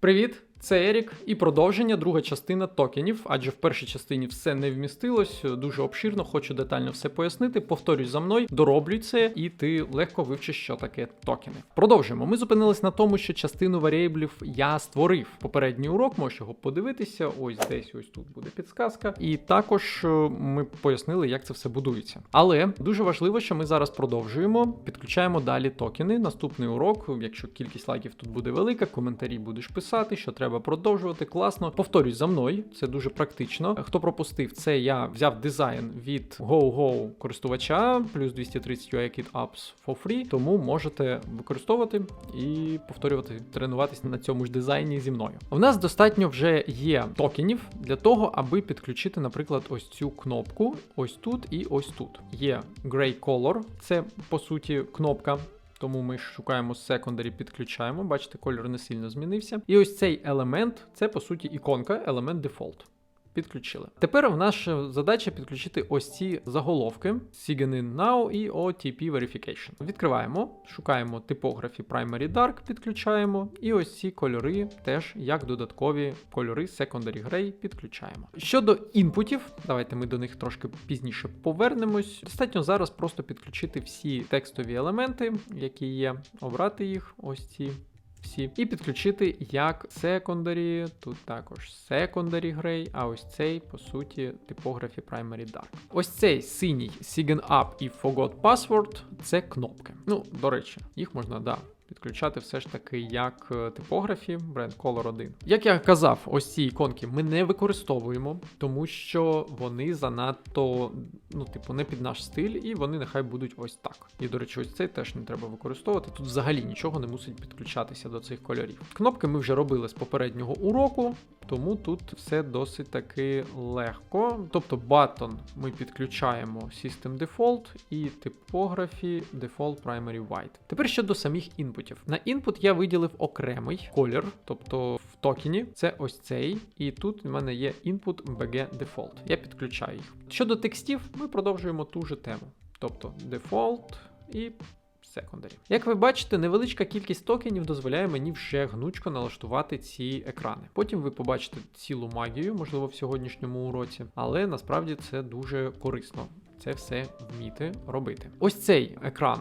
Привіт, це Ерік і продовження, друга частина токенів, адже в першій частині все не вмістилось, дуже обширно, хочу детально все пояснити. Повторюй за мною, дороблюй це, і ти легко вивчиш, що таке токени. Продовжуємо. Ми зупинились на тому, що частину варіаблів я створив. Попередній урок, можеш його подивитися. Ось десь ось тут буде підсказка. І також е, ми пояснили, як це все будується. Але дуже важливо, що ми зараз продовжуємо, підключаємо далі токени. Наступний урок, якщо кількість лайків тут буде велика, коментарі будеш писати, що треба продовжувати. Класно. Повторюсь за мною, це дуже практично. Хто пропустив це, я взяв дизайн від GoGo користувача, плюс 230 UI Kit Apps for free, тому можете використовувати і повторювати, тренуватися на цьому ж дизайні зі мною. У нас достатньо вже є токенів для того, аби підключити, наприклад, ось цю кнопку, ось тут і ось тут. Є Gray Color, це по суті кнопка. Тому ми шукаємо секондарі, підключаємо. Бачите, кольор не сильно змінився. І ось цей елемент це по суті іконка, елемент default. Підключили. Тепер в наша задача підключити ось ці заголовки Sign in Now і OTP Verification. Відкриваємо, шукаємо типографі Primary Dark, підключаємо, і ось ці кольори теж як додаткові кольори Secondary Gray підключаємо. Щодо інпутів, давайте ми до них трошки пізніше повернемось. Достатньо зараз просто підключити всі текстові елементи, які є, обрати їх, ось ці всі, і підключити як secondary, тут також secondary gray, а ось цей, по суті, типографі primary dark. Ось цей синій Sign Up і Forgot Password це кнопки. Ну, до речі, їх можна, да. Підключати все ж таки як е, типографі бренд Color 1. Як я казав, ось ці іконки ми не використовуємо, тому що вони занадто, ну, типу, не під наш стиль, і вони нехай будуть ось так. І, до речі, ось цей теж не треба використовувати. Тут взагалі нічого не мусить підключатися до цих кольорів. Кнопки ми вже робили з попереднього уроку. Тому тут все досить таки легко. Тобто батон ми підключаємо System Default і типографі Default Primary White. Тепер щодо самих інпутів. На інпут я виділив окремий колір, тобто в токені це ось цей. І тут в мене є інпут BG Default. Я підключаю їх. Щодо текстів, ми продовжуємо ту же тему. Тобто Default і Secondary. Як ви бачите, невеличка кількість токенів дозволяє мені вже гнучко налаштувати ці екрани. Потім ви побачите цілу магію, можливо, в сьогоднішньому уроці, але насправді це дуже корисно. Це все вміти робити. Ось цей екран.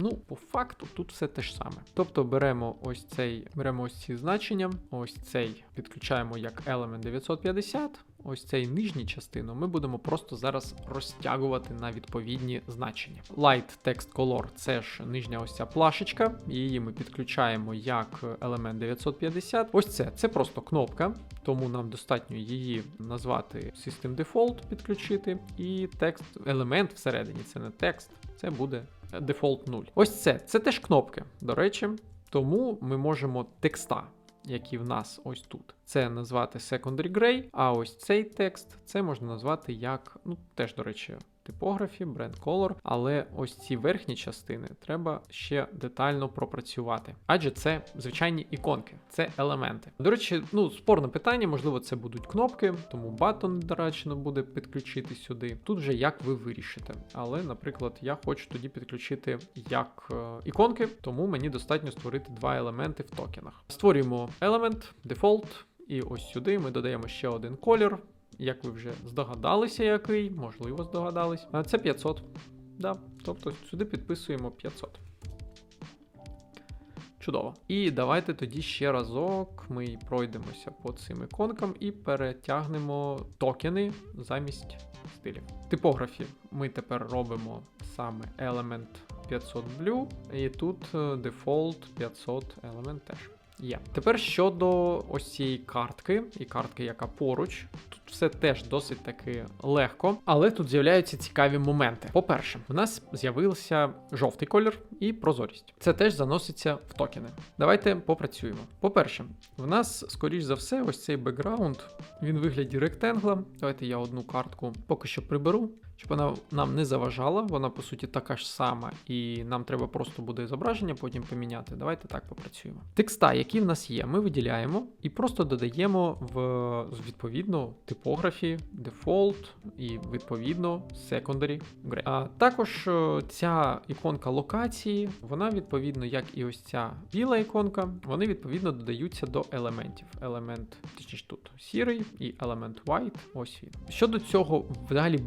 Ну, по факту, тут все те ж саме. Тобто беремо ось цей, беремо ось ці значення, ось цей підключаємо як element 950 ось цей нижню частину ми будемо просто зараз розтягувати на відповідні значення. Light Text Color це ж нижня ось ця плашечка, її ми підключаємо як елемент 950. Ось це це просто кнопка, тому нам достатньо її назвати System Default, підключити, і текст, елемент всередині, це не текст, це буде Default 0. Ось це це теж кнопки, до речі, тому ми можемо текста які в нас ось тут. Це назвати Secondary Gray, а ось цей текст це можна назвати як, ну теж, до речі, типографі, бренд Color, але ось ці верхні частини треба ще детально пропрацювати. Адже це звичайні іконки, це елементи. До речі, ну спорне питання, можливо, це будуть кнопки, тому батон доречно буде підключити сюди. Тут вже як ви вирішите. Але, наприклад, я хочу тоді підключити як е, іконки, тому мені достатньо створити два елементи в токенах. Створюємо елемент, дефолт. І ось сюди ми додаємо ще один колір. Як ви вже здогадалися, який, можливо, здогадались. Це 500. Да, Тобто сюди підписуємо 500. Чудово. І давайте тоді ще разок ми пройдемося по цим іконкам і перетягнемо токени замість стилів. Типографі ми тепер робимо саме element 500 blue, і тут е, default 500 element теж. Є. Тепер щодо ось цієї картки, і картки, яка поруч, тут все теж досить таки легко, але тут з'являються цікаві моменти. По-перше, в нас з'явився жовтий колір і прозорість. Це теж заноситься в токени. Давайте попрацюємо. По-перше, в нас, скоріш за все, ось цей бекграунд, він вигляді ректенгла. Давайте я одну картку поки що приберу щоб вона нам не заважала, вона по суті така ж сама, і нам треба просто буде зображення потім поміняти. Давайте так попрацюємо. Текста, які в нас є, ми виділяємо і просто додаємо в відповідну типу типографі, default і відповідно secondary gray. А також е, ця іконка локації, вона відповідно, як і ось ця біла іконка, вони відповідно додаються до елементів. Елемент, точніше тут сірий і елемент white. Ось він. Щодо цього, взагалі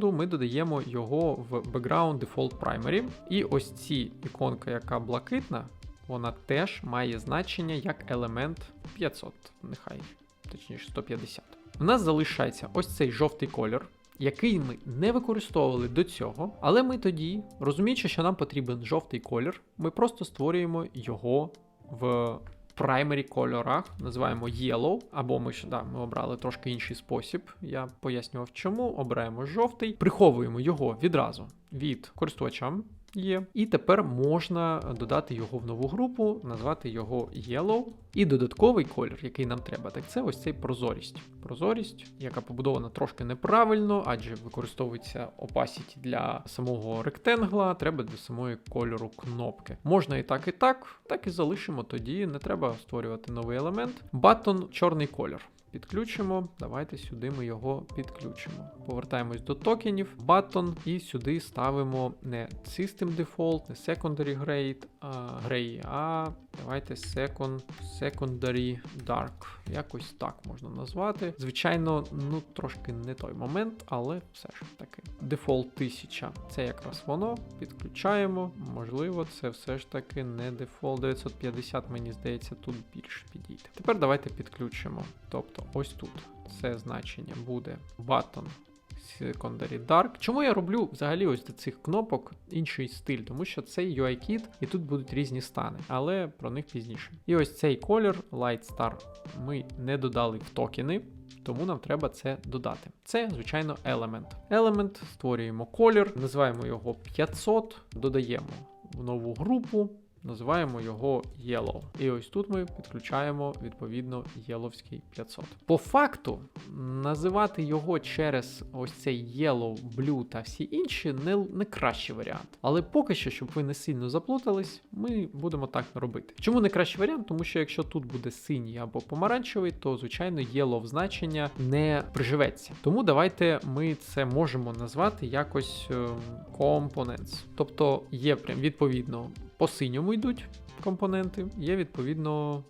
бекграунду, ми додаємо його в background default primary. І ось ці іконка, яка блакитна, вона теж має значення як елемент 500, нехай, точніше 150. У нас залишається ось цей жовтий колір, який ми не використовували до цього, але ми тоді, розуміючи, що нам потрібен жовтий колір, ми просто створюємо його в primary кольорах, називаємо yellow, або ми ж да, ми обрали трошки інший спосіб. Я пояснював, чому обираємо жовтий, приховуємо його відразу від користувача. Є. І тепер можна додати його в нову групу, назвати його Yellow. І додатковий колір, який нам треба, так це ось цей прозорість. Прозорість, яка побудована трошки неправильно, адже використовується opacity для самого ректенгла, треба для самої кольору кнопки. Можна і так, і так, так і залишимо, тоді не треба створювати новий елемент. Button – чорний колір. Підключимо, давайте сюди ми його підключимо. Повертаємось до токенів, button, і сюди ставимо не System Default, не Secondary Grade, а, Gray, а давайте Second, Secondary Dark. Якось так можна назвати. Звичайно, ну трошки не той момент, але все ж таки. Default 1000 це якраз воно. Підключаємо. Можливо, це все ж таки не Default 950, мені здається, тут більше підійде. Тепер давайте підключимо. Тобто, ось тут це значення буде button Secondary Dark. Чому я роблю взагалі ось до цих кнопок інший стиль? Тому що цей UI-кit і тут будуть різні стани, але про них пізніше. І ось цей колір Light Star ми не додали в токени. Тому нам треба це додати. Це, звичайно, елемент. Елемент, створюємо колір, називаємо його 500, додаємо в нову групу, називаємо його Yellow. І ось тут ми підключаємо відповідно єловський 500. По факту, називати його через ось цей Yellow, Blue та всі інші не, не кращий варіант. Але поки що, щоб ви не сильно заплутались, ми будемо так робити. Чому не кращий варіант? Тому що якщо тут буде синій або помаранчевий, то звичайно Yellow значення не приживеться. Тому давайте ми це можемо назвати якось ем, Components. Тобто є прям відповідно по синьому йдуть компоненти, є відповідно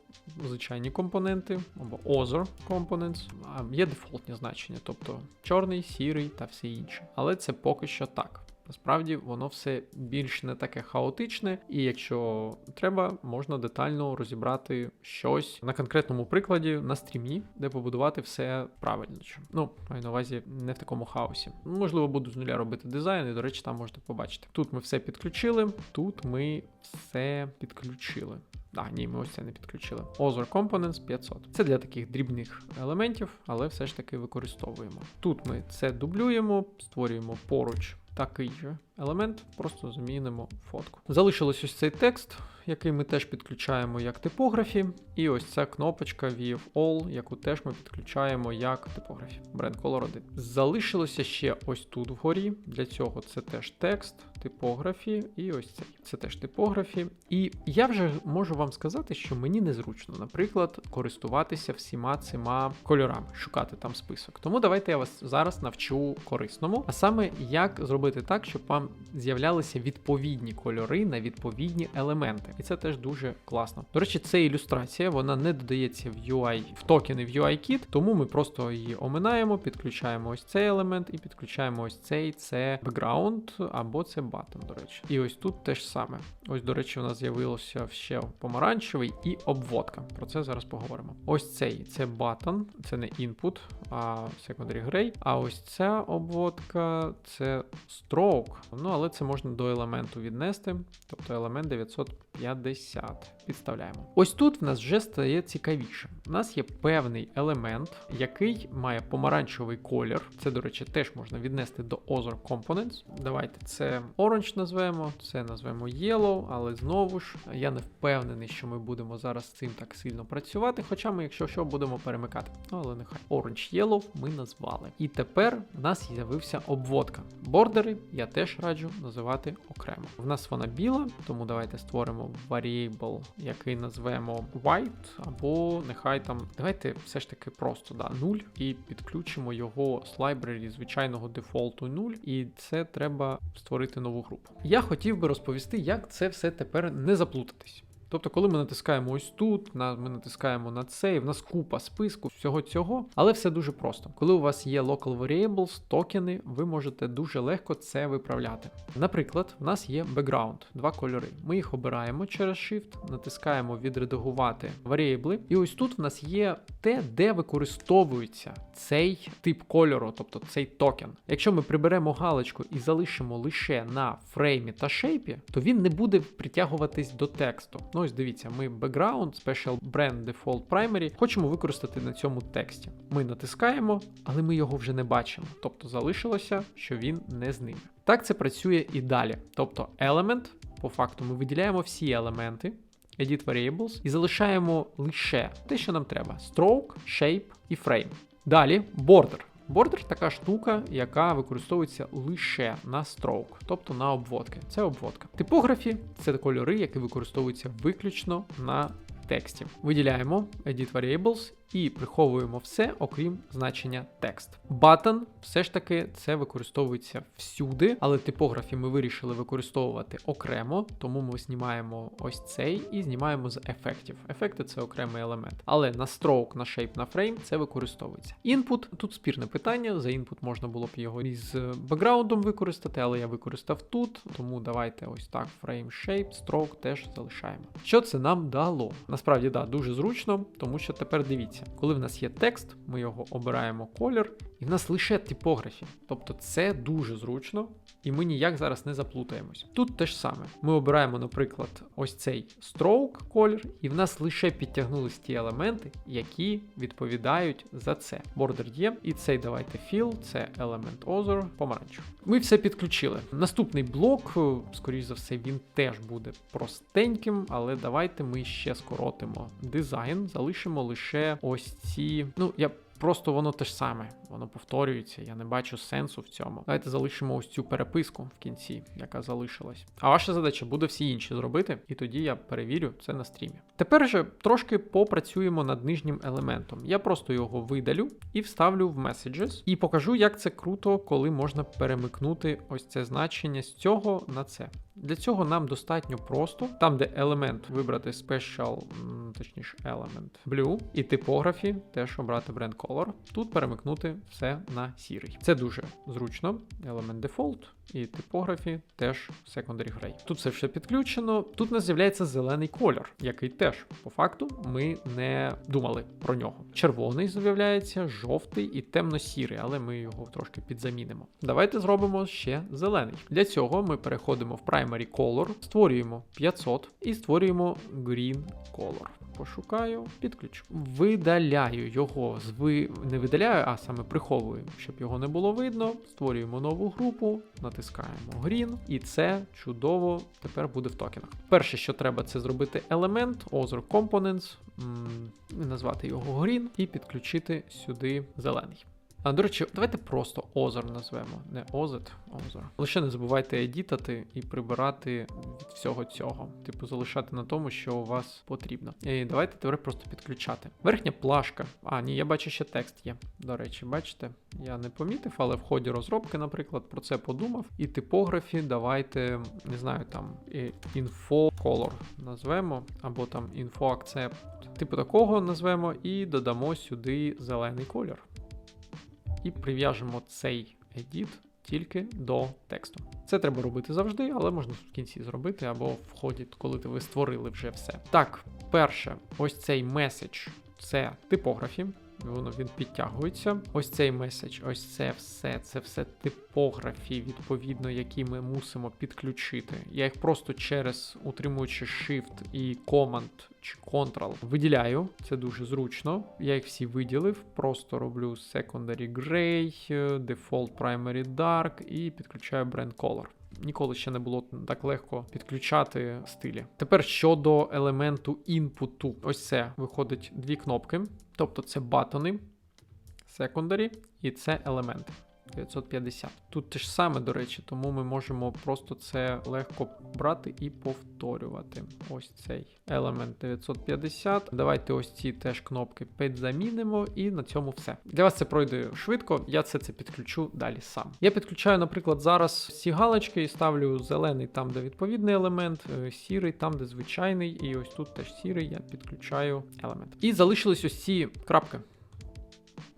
звичайні компоненти, або Other Components, є дефолтні значення, тобто чорний, сірий та все інше. Але це поки що так. Насправді воно все більш не таке хаотичне, і якщо треба, можна детально розібрати щось на конкретному прикладі на стрімі, де побудувати все правильно. Ну, маю на увазі не в такому хаосі. Можливо, буду з нуля робити дизайн, і, до речі, там можете побачити. Тут ми все підключили, тут ми все підключили. А, ні, ми ось це не підключили. Other Components 500. Це для таких дрібних елементів, але все ж таки використовуємо. Тут ми це дублюємо, створюємо поруч такий же елемент, просто змінимо фотку. Залишилось ось цей текст, який ми теж підключаємо як типографі. І ось ця кнопочка VF All, яку теж ми підключаємо як типографі. Brand Color 1. Залишилося ще ось тут вгорі. Для цього це теж текст, типографі, і ось цей. Це теж типографі. І я вже можу вам сказати, що мені незручно, наприклад, користуватися всіма цими кольорами, шукати там список. Тому давайте я вас зараз навчу корисному, а саме як зробити так, щоб вам з'являлися відповідні кольори на відповідні елементи. І це теж дуже класно. До речі, це ілюстрація, вона не додається в UI, в токени в UI-Kit, тому ми просто її оминаємо, підключаємо ось цей елемент і підключаємо ось цей це background або це button, до речі. І ось тут теж саме. Ось, до речі, у нас з'явилося ще помаранчевий і обводка. Про це зараз поговоримо. Ось цей це button, це не input, а secondary gray. А ось ця обводка це stroke. Ну, але це можна до елементу віднести, тобто елемент 950. Підставляємо. Ось тут в нас вже стає цікавіше. У нас є певний елемент, який має помаранчевий колір. Це, до речі, теж можна віднести до Other Components. Давайте це Orange назвемо, це назвемо Yellow, але знову ж я не впевнений, що ми будемо зараз цим так сильно працювати. Хоча ми, якщо що, будемо перемикати. Ну, але нехай. Orange Yellow ми назвали. І тепер в нас з'явився обводка. Бордери я теж раджу називати окремо. В нас вона біла, тому давайте створимо variable, який назвемо white, або нехай там. Давайте все ж таки просто да, 0 і підключимо його з library звичайного дефолту 0, і це треба створити нову групу. Я хотів би розповісти, як це все тепер не заплутатись. Тобто, коли ми натискаємо ось тут, ми натискаємо на цей, в нас купа списку всього цього, але все дуже просто. Коли у вас є local variables, токени, ви можете дуже легко це виправляти. Наприклад, в нас є background, два кольори. Ми їх обираємо через Shift, натискаємо відредагувати variable, і ось тут в нас є те, де використовується цей тип кольору, тобто цей токен. Якщо ми приберемо галочку і залишимо лише на фреймі та шейпі, то він не буде притягуватись до тексту. Ну ось дивіться, ми background, special brand default primary хочемо використати на цьому тексті. Ми натискаємо, але ми його вже не бачимо. Тобто залишилося, що він не з ними. Так це працює і далі. Тобто element, по факту, ми виділяємо всі елементи. Edit Variables і залишаємо лише те, що нам треба: stroke, shape і frame. Далі border. Бордер така штука, яка використовується лише на строк, тобто на обводки. Це обводка. Типографі це кольори, які використовуються виключно на тексті. Виділяємо Edit Variables і приховуємо все, окрім значення текст. Button все ж таки це використовується всюди, але типографі ми вирішили використовувати окремо, тому ми знімаємо ось цей і знімаємо з ефектів. Ефекти це окремий елемент. Але на stroke, на shape, на frame це використовується. Input тут спірне питання. За input можна було б його із бекграундом використати, але я використав тут, тому давайте ось так: frame, shape, stroke теж залишаємо. Що це нам дало? Насправді, да, дуже зручно, тому що тепер дивіться, коли в нас є текст, ми його обираємо колір, і в нас лише типографі. Тобто це дуже зручно, і ми ніяк зараз не заплутаємось. Тут те ж саме. Ми обираємо, наприклад, ось цей stroke колір, і в нас лише підтягнулись ті елементи, які відповідають за це. Бордер є, і цей давайте fill, це element author, помаранчевий. Ми все підключили. Наступний блок, скоріш за все, він теж буде простеньким, але давайте ми ще скоротимо дизайн, залишимо лише ось ці. Ну, я. Просто воно те ж саме, воно повторюється, я не бачу сенсу в цьому. Давайте залишимо ось цю переписку в кінці, яка залишилась. А ваша задача буде всі інші зробити, і тоді я перевірю це на стрімі. Тепер же трошки попрацюємо над нижнім елементом. Я просто його видалю і вставлю в Messages, і покажу, як це круто, коли можна перемикнути ось це значення з цього на це. Для цього нам достатньо просто, там, де елемент вибрати Special, точніше, Element Blue, і типографі теж обрати бренд Color. Тут перемикнути все на сірий. Це дуже зручно. Element Default і типографі теж Secondary Gray. Тут все ще підключено. Тут у нас з'являється зелений колір, який теж по факту ми не думали про нього. Червоний з'являється, жовтий і темно-сірий, але ми його трошки підзамінимо. Давайте зробимо ще зелений. Для цього ми переходимо в Primary Color, створюємо 500 і створюємо Green Color. Пошукаю, підключу. Видаляю його з ви... не видаляю, а саме приховую, щоб його не було видно. Створюємо нову групу, натискаємо Green, і це чудово тепер буде в токенах. Перше, що треба, це зробити елемент, Other Components, м назвати його Green і підключити сюди зелений. А, До речі, давайте просто Озер назвемо. Не Озет, Озер. Лише не забувайте едітати і прибирати від всього цього. Типу, залишати на тому, що у вас потрібно. І давайте тепер просто підключати. Верхня плашка. А, ні, я бачу, ще текст є. До речі, бачите? Я не помітив, але в ході розробки, наприклад, про це подумав. І типографі давайте, не знаю, там info color назвемо, або там info accept. Типу такого назвемо і додамо сюди зелений колір і прив'яжемо цей edit тільки до тексту. Це треба робити завжди, але можна в кінці зробити або в ході, коли ви створили вже все. Так, перше, ось цей меседж це типографі. Воно він підтягується. Ось цей меседж, ось це все, це все типографії, відповідно, які ми мусимо підключити. Я їх просто через утримуючи Shift і Command чи Ctrl виділяю. Це дуже зручно. Я їх всі виділив. Просто роблю Secondary Gray, Default Primary Dark і підключаю Brand Color. Ніколи ще не було так легко підключати стилі. Тепер щодо елементу інпуту, ось це виходить дві кнопки. Тобто це батони, секондарі і це елементи. 950. Тут те ж саме, до речі, тому ми можемо просто це легко брати і повторювати. Ось цей елемент 950. Давайте ось ці теж кнопки підзамінимо, і на цьому все. Для вас це пройде швидко, я це, це підключу далі сам. Я підключаю, наприклад, зараз ці галочки і ставлю зелений там, де відповідний елемент, е, сірий там, де звичайний, і ось тут теж сірий, я підключаю елемент. І залишились ось ці крапки.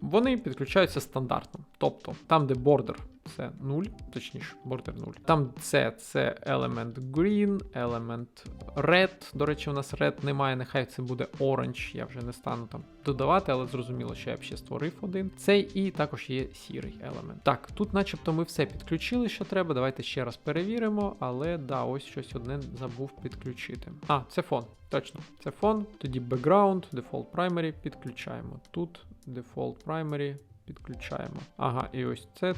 Вони підключаються стандартно. Тобто, там, де бордер це 0, точніше, бордер 0. Там це це елемент green, елемент red. До речі, у нас red немає, нехай це буде orange, я вже не стану там додавати, але зрозуміло, що я б ще створив один. Цей і також є сірий елемент. Так, тут начебто ми все підключили, що треба. Давайте ще раз перевіримо, але да, ось щось одне забув підключити. А, це фон. Точно, це фон. Тоді background, default primary підключаємо. Тут default primary підключаємо. Ага, і ось це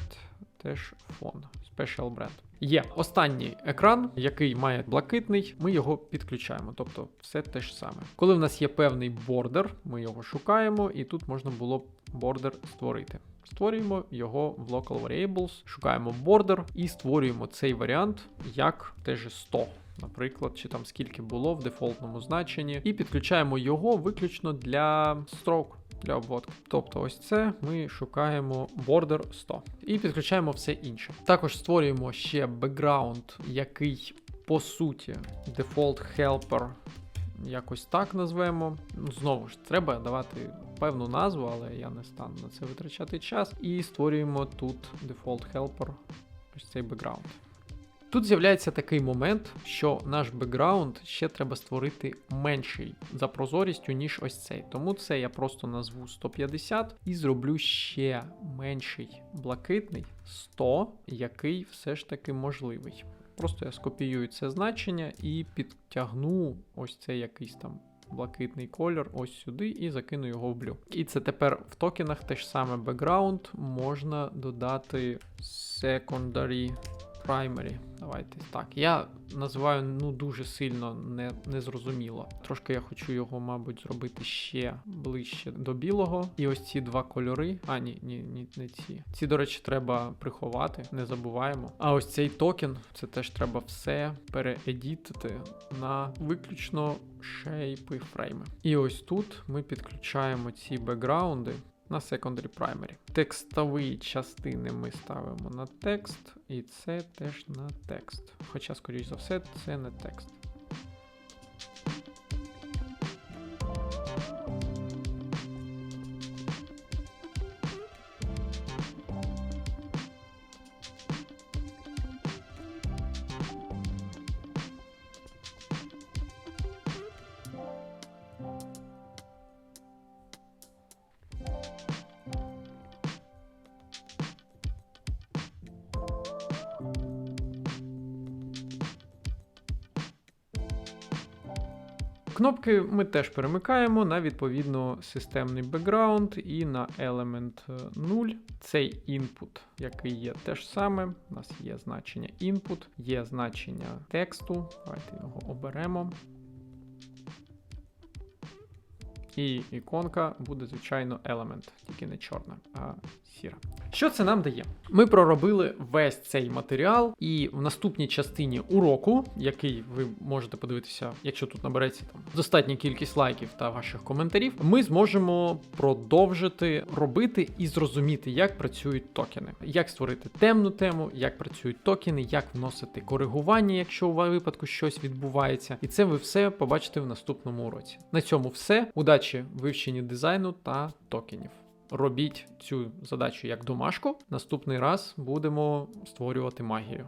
теж фон. Special brand. Є останній екран, який має блакитний, ми його підключаємо, тобто все те ж саме. Коли в нас є певний бордер, ми його шукаємо, і тут можна було бордер створити. Створюємо його в Local Variables, шукаємо border і створюємо цей варіант як теж 100. Наприклад, чи там скільки було в дефолтному значенні, і підключаємо його виключно для stroke, для обводки. Тобто, ось це ми шукаємо border 100 і підключаємо все інше. Також створюємо ще бекграунд, який по суті default helper. Якось так назвемо. Ну, Знову ж, треба давати певну назву, але я не стану на це витрачати час. І створюємо тут default helper, ось цей бекграунд. Тут з'являється такий момент, що наш бекграунд ще треба створити менший за прозорістю, ніж ось цей. Тому це я просто назву 150 і зроблю ще менший блакитний 100, який все ж таки можливий. Просто я скопіюю це значення і підтягну ось цей якийсь там блакитний колір ось сюди і закину його в блю. І це тепер в токенах те ж саме background можна додати secondary primary. Давайте так. Я називаю ну дуже сильно не, незрозуміло. Трошки я хочу його, мабуть, зробити ще ближче до білого. І ось ці два кольори. А, ні, ні, ні, не ці. Ці, до речі, треба приховати, не забуваємо. А ось цей токен, це теж треба все переедітити на виключно шейпи фрейми. І ось тут ми підключаємо ці бекграунди на secondary primary. Текстові частини ми ставимо на текст, і це теж на текст. Хоча, скоріш за все, це не текст. Кнопки ми теж перемикаємо на відповідно системний бекграунд і на елемент 0. Цей інпут, який є те ж саме. У нас є значення input, є значення тексту. Давайте його оберемо. І іконка буде, звичайно, елемент, тільки не чорна, а сіра. Що це нам дає? Ми проробили весь цей матеріал, і в наступній частині уроку, який ви можете подивитися, якщо тут набереться там достатня кількість лайків та ваших коментарів, ми зможемо продовжити робити і зрозуміти, як працюють токени, як створити темну тему, як працюють токени, як вносити коригування, якщо у випадку щось відбувається. І це ви все побачите в наступному уроці. На цьому все. Удачі вивченні дизайну та токенів. Робіть цю задачу як домашку. Наступний раз будемо створювати магію.